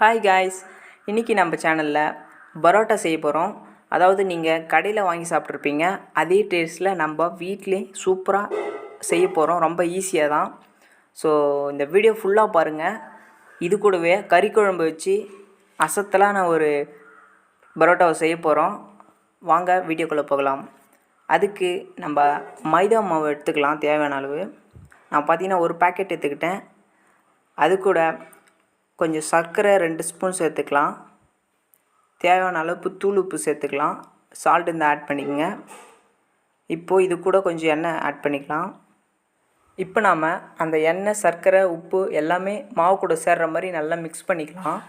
Hi guys இன்றைக்கி நம்ம சேனலில் பரோட்டா செய்ய போகிறோம் அதாவது நீங்கள் கடையில் வாங்கி சாப்பிட்ருப்பீங்க அதே டேஸ்ட்டில் நம்ம வீட்டிலே சூப்பராக செய்ய போகிறோம் ரொம்ப ஈஸியாக தான். ஸோ இந்த வீடியோ ஃபுல்லாக பாருங்கள் இது கூடவே கறி குழம்பு வச்சு அசத்தலான ஒரு பரோட்டாவை செய்ய போகிறோம் வாங்க வீடியோக்குள்ளே போகலாம். அதுக்கு நம்ம மைதா மாவு எடுத்துக்கலாம் தேவையான அளவு. நான் பார்த்தீங்கன்னா ஒரு பாக்கெட் எடுத்துக்கிட்டேன். அது கூட கொஞ்சம் சர்க்கரை ரெண்டு ஸ்பூன் சேர்த்துக்கலாம். தேவையான அளவுக்கு தூள் உப்பு சேர்த்துக்கலாம். சால்ட் இந்த ஆட் பண்ணிக்கோங்க. இப்போது இது கூட கொஞ்சம் எண்ணெய் ஆட் பண்ணிக்கலாம். இப்போ நாம் அந்த எண்ணெய் சர்க்கரை உப்பு எல்லாமே மாவு கூட சேர்கிற மாதிரி நல்லா மிக்ஸ் பண்ணிக்கலாம்.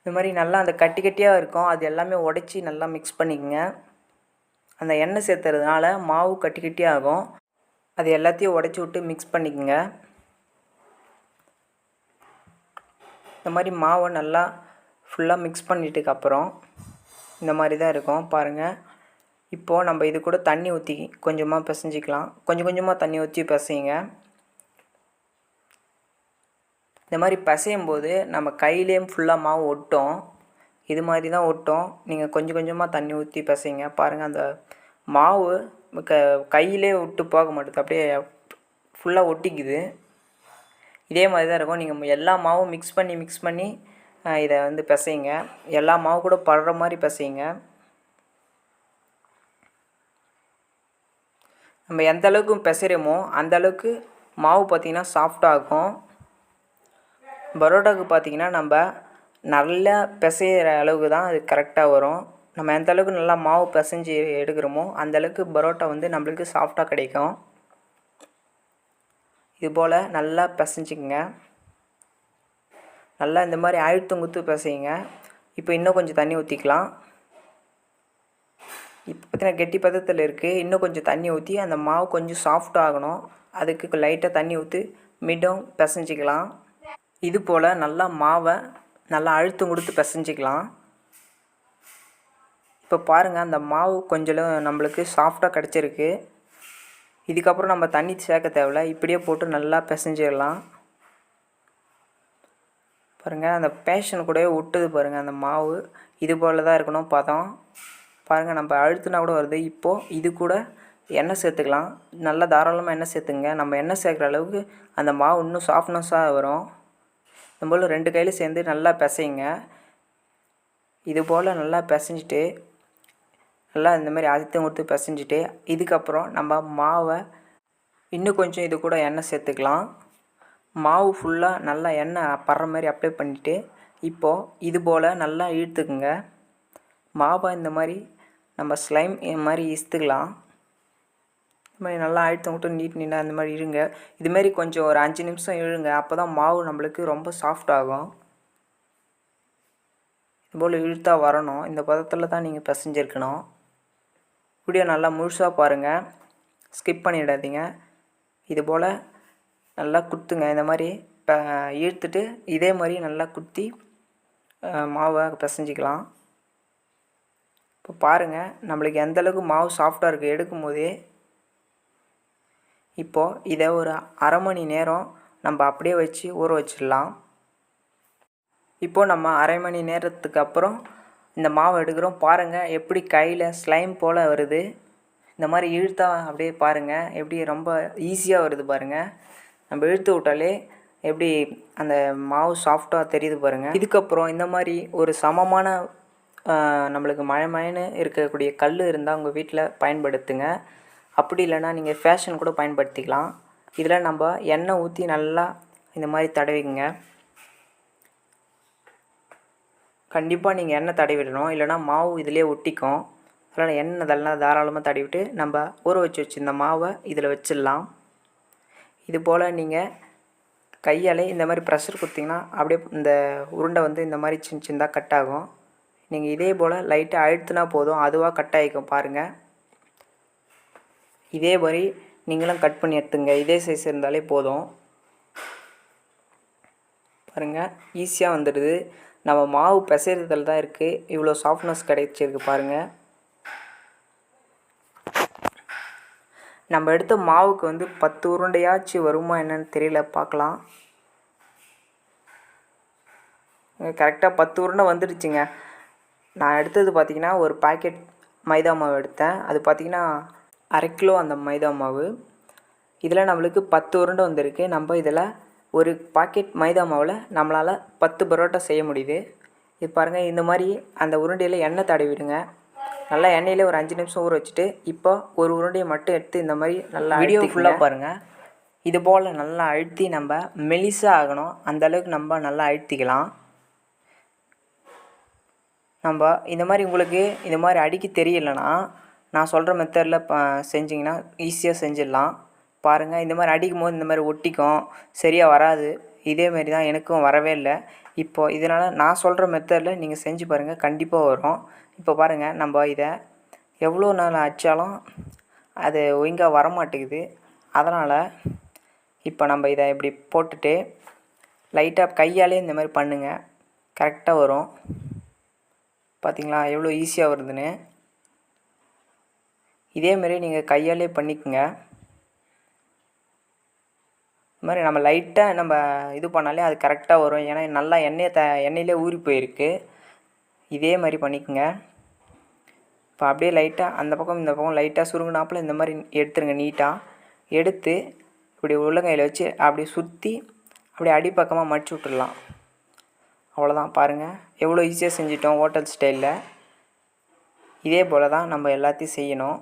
இந்த மாதிரி நல்லா அந்த கட்டி கட்டியாக இருக்கும். அது எல்லாமே உடச்சி நல்லா மிக்ஸ் பண்ணிக்கோங்க. அந்த எண்ணெய் சேர்த்துறதுனால மாவு கட்டி கட்டியாகும் அது எல்லாத்தையும் உடச்சி விட்டு மிக்ஸ் பண்ணிக்கோங்க. இந்த மாதிரி மாவை நல்லா ஃபுல்லாக மிக்ஸ் பண்ணிட்டுக்கு அப்புறம் இந்த மாதிரி தான் இருக்கும். பாருங்கள் இப்போது நம்ம இது கூட தண்ணி ஊற்றி கொஞ்சமாக பிசைஞ்சிக்கலாம். கொஞ்சம் கொஞ்சமாக தண்ணி ஊற்றி பிசையுங்க. இந்த மாதிரி பிசையும் போது நம்ம கையிலேயும் ஃபுல்லாக மாவு ஒட்டும். இது மாதிரி தான் ஒட்டும். நீங்கள் கொஞ்சம் கொஞ்சமாக தண்ணி ஊற்றி பிசைங்க பாருங்கள் அந்த மாவு க கையிலே விட்டு போக மாட்டேது. அப்படியே ஃபுல்லாக ஒட்டிக்குது. இதே மாதிரி தான் இருக்கும். நீங்கள் எல்லா மாவும் மிக்ஸ் பண்ணி மிக்ஸ் பண்ணி இதை வந்து பிசைங்க. எல்லா மாவு கூட படுற மாதிரி பிசைங்க. நம்ம எந்த அளவுக்கு பிசைகிறோமோ அந்த அளவுக்கு மாவு பார்த்திங்கன்னா சாஃப்டாகும் பரோட்டாவுக்கு பார்த்திங்கன்னா நம்ம நல்லா பிசைகிற அளவுக்கு தான் அது கரெக்டாக வரும். நம்ம எந்த அளவுக்கு நல்லா மாவு பிசைஞ்சு எடுக்கிறோமோ அந்தளவுக்கு பரோட்டா வந்து நம்மளுக்கு சாஃப்டாக கிடைக்கும். இது போல் நல்லா பிசைஞ்சிக்கங்க. நல்லா இந்த மாதிரி அழுத்து குத்து பிசைங்க இப்போ இன்னும் கொஞ்சம் தண்ணி ஊற்றிக்கலாம் இப்போ பார்த்தீங்கன்னா கெட்டி பதத்தில் இருக்குது இன்னும் கொஞ்சம் தண்ணி ஊற்றி அந்த மாவு கொஞ்சம் சாஃப்ட் ஆகணும். அதுக்கு லைட்டாக தண்ணி ஊற்றி மிடம் பிசைஞ்சிக்கலாம். இது போல் நல்லா மாவை நல்லா அழுத்தம் கொடுத்து பிசைஞ்சிக்கலாம். இப்போ பாருங்கள் அந்த மாவு கொஞ்சம் நம்மளுக்கு சாஃப்டாக கிடச்சிருக்கு. இதுக்கப்புறம் நம்ம தண்ணி சேர்க்க தேவையில்ல. இப்படியே போட்டு நல்லா பிசைஞ்சிடலாம். பாருங்கள் அந்த பேஷன் கூட ஒட்டுது பாருங்கள் அந்த மாவு. இது போல் தான் இருக்கணும் பதம். பாருங்கள் நம்ம அழுத்துனா கூட வருது. இப்போது இது கூட எண்ணெய் சேர்த்துக்கலாம். நல்லா தாராளமாக எண்ணெய் சேர்த்துங்க. நம்ம எண்ணெய் சேர்க்குற அளவுக்கு அந்த மாவு இன்னும் சாஃப்ட்னஸாக வரும். நம்மளும் ரெண்டு கையில் சேர்ந்து நல்லா பிசைங்க இது போல் நல்லா பிசைஞ்சிட்டு நல்லா இந்த மாதிரி அழுத்தம் கொடுத்து பிசைஞ்சிட்டு இதுக்கப்புறம் நம்ம மாவை இன்னும் கொஞ்சம் இது கூட எண்ணெய் சேர்த்துக்கலாம். மாவு ஃபுல்லாக நல்லா எண்ணெய் படுற மாதிரி அப்ளை பண்ணிவிட்டு இப்போது இது போல் நல்லா இழுத்துக்குங்க. மாவை இந்த மாதிரி நம்ம ஸ்லைம் மாதிரி இழுத்துக்கலாம் இந்த மாதிரி நல்லா அழுத்தம் விட்டு நீட் நீட்டாக அந்த மாதிரி இழுங்க. இதுமாரி கொஞ்சம் ஒரு அஞ்சு நிமிஷம் இழுங்க அப்போ தான் மாவு நம்மளுக்கு ரொம்ப சாஃப்ட் ஆகும். இதுபோல் இழுத்தா வரணும். இந்த பதத்தில் தான் நீங்கள் பிசைஞ்சிருக்கணும். வீடியோ நல்லா முழுசாக பாருங்கள் ஸ்கிப் பண்ணிடாதீங்க. இது போல் நல்லா குத்துங்க. இந்த மாதிரி இப்போ ஈர்த்துட்டு இதே மாதிரி நல்லா குத்தி மாவை பிசைஞ்சிக்கலாம். இப்போ பாருங்கள் நம்மளுக்கு எந்த அளவுக்கு மாவு சாஃப்டாக இருக்குது எடுக்கும் போதே. இப்போது இதை ஒரு அரை மணி நேரம் நம்ம அப்படியே வச்சு ஊற வச்சிடலாம். இப்போது நம்ம அரை மணி நேரத்துக்கு அப்புறம் இந்த மாவு எடுக்கிறோம். பாருங்கள் எப்படி கையில் ஸ்லைம் போல் வருது. இந்த மாதிரி இழுத்தா அப்படியே பாருங்கள் எப்படி ரொம்ப ஈஸியாக வருது பாருங்கள் நம்ம இழுத்து விட்டாலே எப்படி அந்த மாவு சாஃப்டாக தெரியுது பாருங்கள் இதுக்கப்புறம் இந்த மாதிரி ஒரு சமமான நம்மளுக்கு மழை மழைன்னு இருக்கக்கூடிய கல் இருந்தால் உங்கள் வீட்டில் பயன்படுத்துங்க. அப்படி இல்லைன்னா நீங்கள் ஃபேஷன் கூட பயன்படுத்திக்கலாம். இதில் நம்ம எண்ணெய் ஊற்றி நல்லா இந்த மாதிரி தடவிக்குங்க. கண்டிப்பாக நீங்கள் எண்ணெய் தடவிடணும். இல்லைனா மாவு இதிலே ஒட்டிக்கும். அதனால் எண்ணெய் இதெல்லாம் தாராளமாக தடவிட்டு நம்ம ஊற வச்சு வச்சுருந்த மாவை இதில் வச்சிடலாம். இது போல் நீங்கள் கையாலே இந்த மாதிரி ப்ரெஷர் கொடுத்திங்கன்னா அப்படியே இந்த உருண்டை வந்து இந்த மாதிரி சின்ன சின்னதாக கட் ஆகும். நீங்கள் இதே போல் லைட்டாக அழுத்துனா போதும். அதுவாக கட் ஆகிக்கும் பாருங்கள் இதே மாதிரி நீங்களும் கட் பண்ணி எடுத்துங்க. இதே சைஸ் இருந்தாலே போதும். பாருங்கள் ஈஸியாக வந்துடுது. நம்ம மாவு பிசைறதுல தான் இருக்குது இவ்வளோ சாஃப்ட்னஸ் கிடைச்சிருக்கு பாருங்கள் நம்ம எடுத்த மாவுக்கு வந்து பத்து உருண்டையாச்சும் வருமா என்னன்னு தெரியல பார்க்கலாம். கரெக்டாக பத்து உருண்டை வந்துடுச்சுங்க. நான் எடுத்தது பார்த்தீங்கன்னா ஒரு பாக்கெட் மைதா மாவு எடுத்தேன். அது பார்த்தீங்கன்னா அரை கிலோ அந்த மைதா மாவு. இதில் நம்மளுக்கு பத்து உருண்டை வந்திருக்கு. நம்ம இதில் ஒரு பாக்கெட் மைதா மாவில் நம்மளால் பத்து பரோட்டா செய்ய முடியுது. இது பாருங்கள் இந்த மாதிரி அந்த உருண்டையில் எண்ணெய் தடவிடுங்க நல்லா எண்ணெயில் ஒரு அஞ்சு நிமிஷம் ஊற வச்சுட்டு இப்போ ஒரு உருண்டையை மட்டும் எடுத்து இந்த மாதிரி நல்லா வீடியோ ஃபுல்லாக பாருங்கள் இது போல் நல்லா அழுத்தி நம்ம மெலிசாக ஆகணும். அந்த அளவுக்கு நம்ம நல்லா அழுத்திக்கலாம். நம்ம இந்த மாதிரி உங்களுக்கு இந்த மாதிரி அடிக்க தெரியலனா நான் சொல்கிற மெத்தடில் செஞ்சிங்கன்னா ஈஸியாக செஞ்சிடலாம். பாருங்கள் இந்த மாதிரி அடிக்கும் போது இந்த மாதிரி ஒட்டிக்கும் சரியாக வராது. இதேமாரி தான் எனக்கும் வரவே இல்லை. இப்போது இதனால் நான் சொல்கிற மெத்தடில் நீங்கள் செஞ்சு பாருங்கள் கண்டிப்பாக வரும். இப்போ பாருங்கள் நம்ம இதை எவ்வளோ நாள் அடித்தாலும் அது ஒழுங்காக வரமாட்டேங்குது. அதனால் இப்போ நம்ம இதை இப்படி போட்டுட்டு லைட்டாக கையாலே இந்த மாதிரி பண்ணுங்கள் கரெக்டாக வரும். பார்த்தீங்களா எவ்வளோ ஈஸியாக வருதுன்னு. இதேமாரி நீங்கள் கையாலே பண்ணிக்கோங்க. இது மாதிரி நம்ம லைட்டாக நம்ம இது பண்ணாலே அது கரெக்டாக வரும். ஏன்னா நல்லா எண்ணெயை த எண்ணெயிலே ஊறி போயிருக்கு. இதே மாதிரி பண்ணிக்கோங்க. இப்போ அப்படியே லைட்டாக அந்த பக்கம் இந்த பக்கம் லைட்டாக சுருங்கினாப்புல இந்த மாதிரி எடுத்துருங்க நீட்டாக எடுத்து இப்படி உள்ளங்கையில் வச்சு அப்படியே சுற்றி அப்படியே அடிப்பக்கமாக மடிச்சு விட்டுடலாம் அவ்வளோதான் பாருங்கள் எவ்வளோ ஈஸியாக செஞ்சிட்டோம் ஹோட்டல் ஸ்டைலில் இதே போல் தான் நம்ம எல்லாத்தையும் செய்யணும்.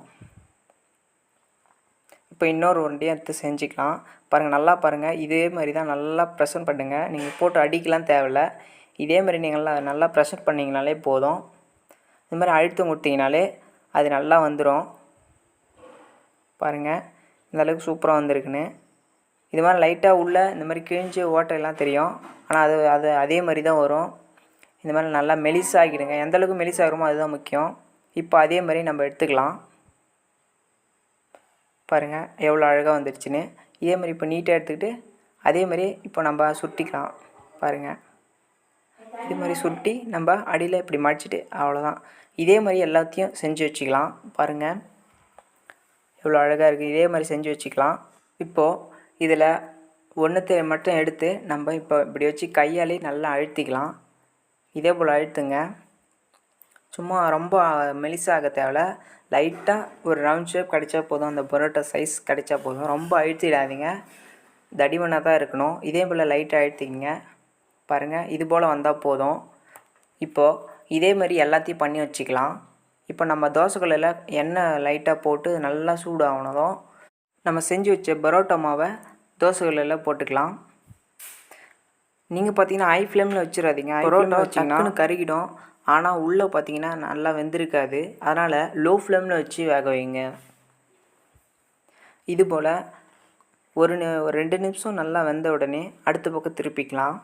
இப்போ இன்னொரு உருண்டையும் எடுத்து செஞ்சுக்கலாம். பாருங்கள் நல்லா பாருங்கள் இதே மாதிரி தான் நல்லா ப்ரெசன்ட் பண்ணுங்கள் நீங்கள் போட்டு அடிக்கலாம் தேவையில்ல. இதே மாதிரி நீங்கள் நல்லா நல்லா ப்ரெசன்ட் பண்ணிங்கனாலே போதும். இது மாதிரி அழுத்தம் கொடுத்தீங்கனாலே அது நல்லா வந்துடும் பாருங்கள் இந்த அளவுக்கு சூப்பராக வந்திருக்குன்னு. இது மாதிரி லைட்டாக உள்ள இந்த மாதிரி கிழிஞ்சு ஓட்டையெல்லாம் தெரியும். ஆனால் அது அது அதே மாதிரி தான் வரும். இந்த மாதிரி நல்லா மெலிசாகிடுங்க. எந்தளவுக்கு மெலிசாகிறோமோ அதுதான் முக்கியம். இப்போ அதே மாதிரி நம்ம எடுத்துக்கலாம். பாருங்கள் எவ்வளோ அழகாக வந்துடுச்சுன்னு இதே மாதிரி இப்போ நீட்டாக எடுத்துக்கிட்டு அதே மாதிரி இப்போ நம்ம சுட்டிக்கலாம். பாருங்கள் இது மாதிரி சுட்டி நம்ம அடியில் இப்படி மடிச்சிட்டு அவ்வளோதான் இதே மாதிரி எல்லாத்தையும் செஞ்சு வச்சுக்கலாம். பாருங்கள் எவ்வளோ அழகாக இருக்குது இதே மாதிரி செஞ்சு வச்சுக்கலாம். இப்போது இதில் ஒன்றுத்தை மட்டும் எடுத்து நம்ம இப்போ இப்படி வச்சு கையாலே நல்லா அழுத்திக்கலாம். இதே போல் அழுத்துங்க. சும்மா ரொம்ப மெலிசாக தேவையில்ல லைட்டாக ஒரு ரவுண்ட் ஷேப் கிடைச்சா போதும். அந்த பரோட்டா சைஸ் கிடைச்சா போதும். ரொம்ப அழுத்திடாதீங்க. தடிமனாக தான் இருக்கணும். இதே போல் லைட்டாக அழுத்திக்கிங்க. பாருங்கள் இது போல் வந்தால் போதும். இப்போது இதே மாதிரி எல்லாத்தையும் பண்ணி வச்சுக்கலாம். இப்போ நம்ம தோசைக்கல்லில் எண்ணெய் லைட்டாக போட்டு நல்லா சூடாகனதும் நம்ம செஞ்சு வச்ச பரோட்டா மாவை தோசைக்கல்லில் போட்டுக்கலாம். நீங்கள் பார்த்தீங்கன்னா ஹை ஃப்ளேமில் வச்சிடாதீங்க பரோட்டா டக்குன்னு கருகிடும். ஆனால் உள்ளே பார்த்தீங்கன்னா நல்லா வெந்திருக்காது. அதனால் லோ ஃப்ளேமில் வச்சு வேக வைங்க. இதுபோல் ஒரு நி ஒரு ரெண்டு நிமிஷம் நல்லா வெந்த உடனே அடுத்த பக்கம் திருப்பிக்கலாம்.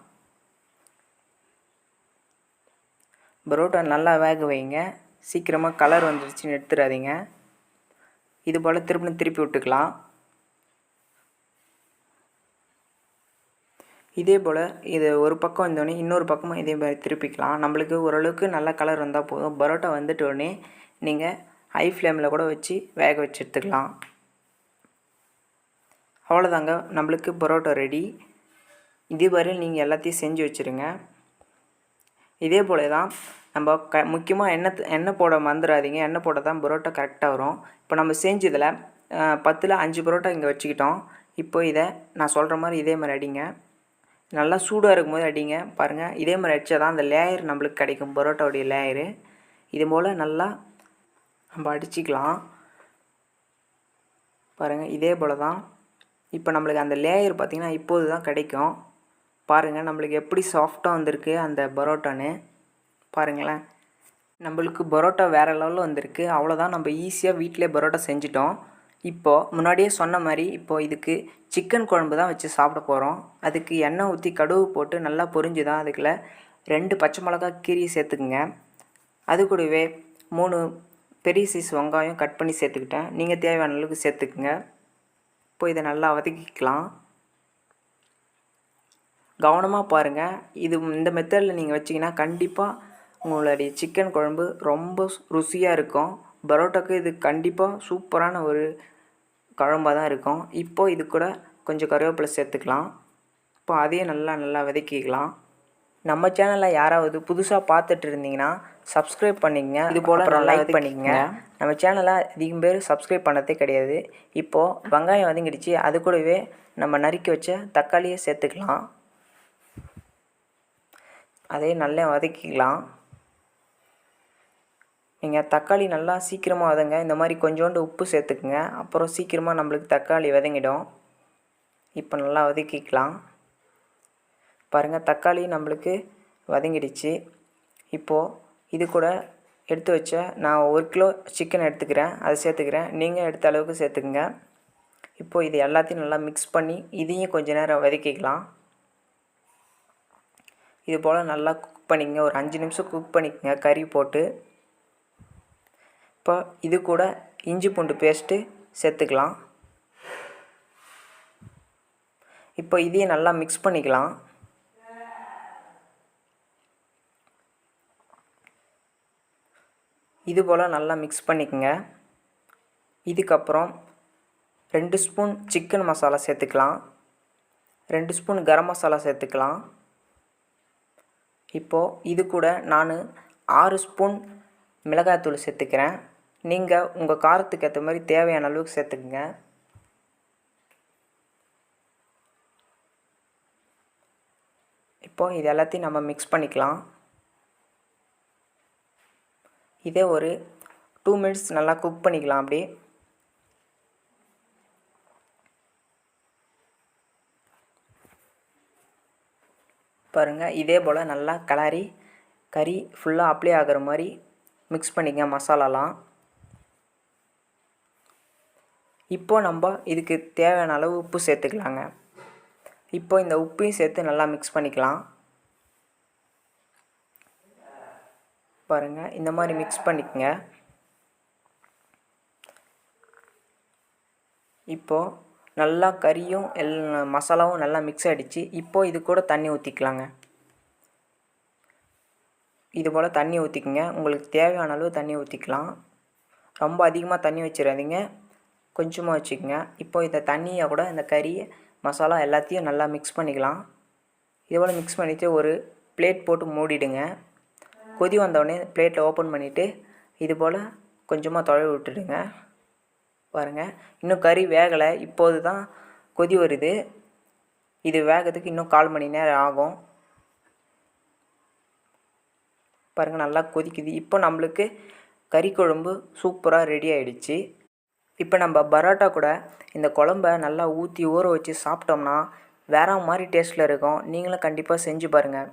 பரோட்டா நல்லா வேக வைங்க. சீக்கிரமாக கலர் வந்துடுச்சுன்னு எடுத்துடாதீங்க இது போல் திருப்பி திருப்பி விட்டுக்கலாம். இதே போல் இது ஒரு பக்கம் வந்தோடனே இன்னொரு பக்கமும் இதே மாதிரி திருப்பிக்கலாம். நம்மளுக்கு ஓரளவுக்கு நல்ல கலர் வந்தால் போதும். பரோட்டா வந்துட்டோடனே நீங்கள் ஹை ஃப்ளேமில் கூட வச்சு வேக வச்சு எடுத்துக்கலாம். அவ்வளோதாங்க நம்மளுக்கு பரோட்டா ரெடி இதே மாதிரி நீங்கள் எல்லாத்தையும் செஞ்சு வச்சுருங்க. இதே போல தான் நம்ம க முக்கியமாக எண்ணெய் எண்ணெய் போட மறந்துடாதீங்க. எண்ணெய் போட தான் பரோட்டா கரெக்டாக வரும். இப்போ நம்ம செஞ்சதில் பத்தில் அஞ்சு பரோட்டா இங்கே வச்சுக்கிட்டோம். இப்போ இதை நான் சொல்கிற மாதிரி இதே மாதிரி அடிங்க. நல்லா சூடாக இருக்கும்போது அடிங்க பாருங்கள் இதே மாதிரி அடித்தா தான் அந்த லேயர் நம்மளுக்கு கிடைக்கும் பரோட்டாவுடைய லேயரு இது போல் நல்லா நம்ம அடிச்சிக்கலாம். பாருங்கள் இதே போல் தான். இப்போ நம்மளுக்கு அந்த லேயர் பார்த்திங்கன்னா இப்போது தான் கிடைக்கும். பாருங்கள் நம்மளுக்கு எப்படி சாஃப்டாக வந்திருக்கு அந்த பரோட்டான்னு. பாருங்களேன். நம்மளுக்கு பரோட்டா வேறு லெவலில் வந்திருக்கு. அவ்வளோதான் நம்ம ஈஸியாக வீட்டிலே பரோட்டா செஞ்சிட்டோம். இப்போது முன்னாடியே சொன்ன மாதிரி இப்போது இதுக்கு சிக்கன் குழம்பு தான் வச்சு சாப்பிட போகிறோம் அதுக்கு எண்ணெய் ஊற்றி கடுகு போட்டு நல்லா பொரிஞ்சு தான் அதுக்குள்ள ரெண்டு பச்சை மிளகா கீரி சேர்த்துக்குங்க. அது கூடவே மூணு பெரிய சைஸ் வெங்காயம் கட் பண்ணி சேர்த்துக்கிட்டேன். நீங்கள் தேவையான அளவுக்கு சேர்த்துக்குங்க. இப்போ இதை நல்லா வதக்கிக்கலாம். கவனமாக பாருங்கள் இது இந்த மெத்தடில் நீங்கள் வச்சிங்கன்னா கண்டிப்பாக உங்களுடைய சிக்கன் குழம்பு ரொம்ப ருசியாக இருக்கும். பரோட்டாக்கு இது கண்டிப்பாக சூப்பரான ஒரு குழம்பாக தான் இருக்கும். இப்போது இது கூட கொஞ்சம் கருவேப்பிலை சேர்த்துக்கலாம். இப்போ அதையும் நல்லா நல்லா வதக்கிக்கலாம். நம்ம சேனலில் யாராவது புதுசாக பார்த்துட்டு இருந்தீங்கன்னா சப்ஸ்கிரைப் பண்ணிக்கங்க. இது போல் நல்லா லைக் பண்ணிக்கங்க. நம்ம சேனலை அதிகம் பேர் சப்ஸ்கிரைப் பண்ணதே கிடையாது. இப்போது வெங்காயம் வதங்கிடுச்சு. அது கூடவே நம்ம நறுக்கி வச்ச தக்காளியை சேர்த்துக்கலாம். அதே நல்லா வதக்கிக்கலாம். நீங்கள் தக்காளி நல்லா சீக்கிரமாக வதங்க இந்த மாதிரி கொஞ்சோண்டு உப்பு சேர்த்துக்குங்க. அப்புறம் சீக்கிரமாக நம்மளுக்கு தக்காளி வதங்கிடும். இப்போ நல்லா வதக்கிக்கலாம். பாருங்கள் தக்காளி நம்மளுக்கு வதங்கிடுச்சு. இப்போது இது கூட எடுத்து வச்ச நான் ஒரு கிலோ சிக்கன் எடுத்துக்கிறேன் அதை சேர்த்துக்கிறேன். நீங்கள் எடுத்த அளவுக்கு சேர்த்துக்குங்க. இப்போது இது எல்லாத்தையும் நல்லா மிக்ஸ் பண்ணி இதையும் கொஞ்சம் நேரம் வதக்கிக்கலாம். இது போல் நல்லா குக் பண்ணிக்கங்க. ஒரு அஞ்சு நிமிஷம் குக் பண்ணிக்கங்க கறி போட்டு. இப்போ இது கூட இஞ்சி பூண்டு பேஸ்ட்டு சேர்த்துக்கலாம். இப்போ இதையும் நல்லா மிக்ஸ் பண்ணிக்கலாம். இது போல் நல்லா மிக்ஸ் பண்ணிக்கோங்க. இதுக்கப்புறம் ரெண்டு ஸ்பூன் சிக்கன் மசாலா சேர்த்துக்கலாம். ரெண்டு ஸ்பூன் கரம் மசாலா சேர்த்துக்கலாம். இப்போது இது கூட நான் ஆறு ஸ்பூன் மிளகாய்த்தூள் சேர்த்துக்கிறேன். நீங்கள் உங்கள் காரத்துக்கு ஏற்ற மாதிரி தேவையான அளவுக்கு சேர்த்துக்குங்க. இப்போது இது எல்லாத்தையும் நம்ம மிக்ஸ் பண்ணிக்கலாம். இதே ஒரு டூ மினிட்ஸ் நல்லா குக் பண்ணிக்கலாம் அப்படியே. பாருங்கள் இதே போல் நல்லா கலரி கறி ஃபுல்லாக அப்ளை ஆகிற மாதிரி மிக்ஸ் பண்ணிக்க மசாலாலாம். இப்போது நம்ம இதுக்கு தேவையான அளவு உப்பு சேர்த்துக்கலாங்க. இப்போ இந்த உப்பையும் சேர்த்து நல்லா மிக்ஸ் பண்ணிக்கலாம். பாருங்கள் இந்த மாதிரி மிக்ஸ் பண்ணிக்கங்க. இப்போது நல்லா கறியும் எல் மசாலாவும் நல்லா மிக்ஸ் ஆகிடுச்சு இப்போது இது கூட தண்ணி ஊற்றிக்கலாங்க இது போல் தண்ணி ஊற்றிக்கங்க உங்களுக்கு தேவையான அளவு தண்ணி ஊற்றிக்கலாம் ரொம்ப அதிகமாக தண்ணி வச்சிடாதீங்க. கொஞ்சமாக வச்சுக்கோங்க. இப்போ இந்த தண்ணியை கூட இந்த கறி மசாலா எல்லாத்தையும் நல்லா மிக்ஸ் பண்ணிக்கலாம். இது போல் மிக்ஸ் பண்ணிவிட்டு ஒரு பிளேட் போட்டு மூடிடுங்க. கொதி வந்தோடனே பிளேட்டில் ஓப்பன் பண்ணிவிட்டு இது போல் கொஞ்சமாக தொலைவி விட்டுடுங்க. பாருங்கள் இன்னும் கறி வேகலை. இப்போது தான் கொதி வருது. இது வேகத்துக்கு இன்னும் கால் மணி நேரம் ஆகும். பாருங்கள் நல்லா கொதிக்குது. இப்போ நம்மளுக்கு கறி குழம்பு சூப்பராக ரெடி ஆகிடுச்சு இப்போ நம்ம பரோட்டா கூட இந்த குழம்ப நல்லா ஊற்றி ஊற வச்சு சாப்பிட்டோம்னா வேற மாதிரி டேஸ்ட்டில் இருக்கும். நீங்களும் கண்டிப்பாக செஞ்சு பாருங்கள்